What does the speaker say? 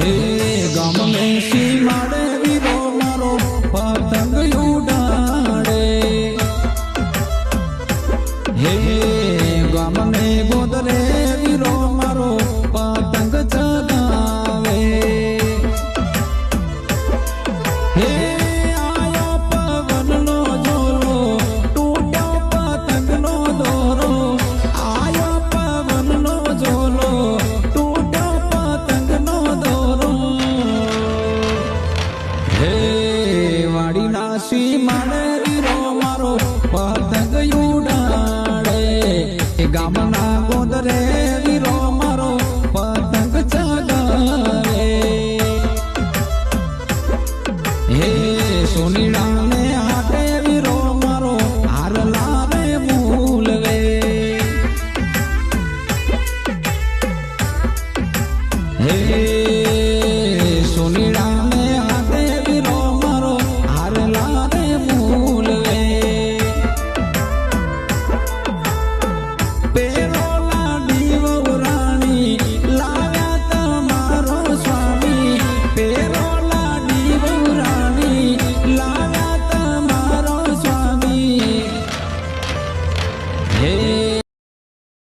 હે ગામ મેસી માડે વીરો મારો પતંગ ઉડાડે હે ગામ મે ગોદરે વીરો મારો પતંગ ચગાવે હે કાશી માને વીરો મારો પતંગ ઉડાડે ગામના ગોદરે વીરો મારો પતંગ ચગાવે હે સોનીડા